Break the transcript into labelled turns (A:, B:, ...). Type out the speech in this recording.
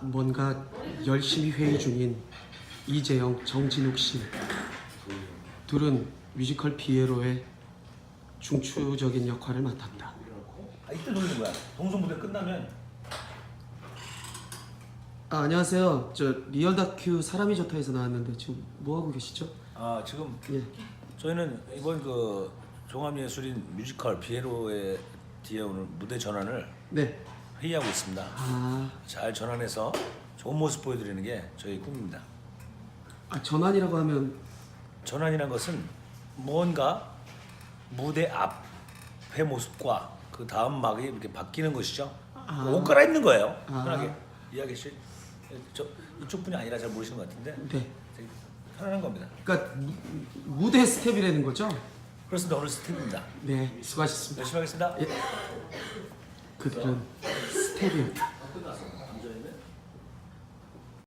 A: 뭔가 열심히 회의 중인 이재영, 정진욱 씨 둘은 뮤지컬 피에로의 중추적인 역할을 맡았다.
B: 아, 이때 돌리는 거야. 동성 무대 끝나면
A: 아, 안녕하세요. 저 리얼 다큐 사람이 좋다에서 나왔는데 지금 뭐 하고 계시죠?
B: 아 지금
A: 예.
B: 저희는 이번 그 종합예술인 뮤지컬 비에로의 뒤에 오늘 무대 전환을
A: 네.
B: 회의하고 있습니다.
A: 아,
B: 잘 전환해서 좋은 모습 보여드리는 게 저희 꿈입니다.
A: 아 전환이라고 하면
B: 전환이란 것은 무언가 무대 앞의 모습과 그 다음 막이 이렇게 바뀌는 것이죠.
A: 아.
B: 옷 갈아입는 거예요.
A: 아.
B: 편하게 이야기 씨. 저 이쪽 분이 아니라 잘 모르시는 것 같은데
A: 네.
B: 되게 편안한 겁니다.
A: 그러니까 무, 무대 스텝이라는 거죠?
B: 그렇습니다. 오늘 스텝입니다.
A: 네, 수고하셨습니다.
B: 열심히 하겠습니다.
A: 예. 그들은 스텝이었다.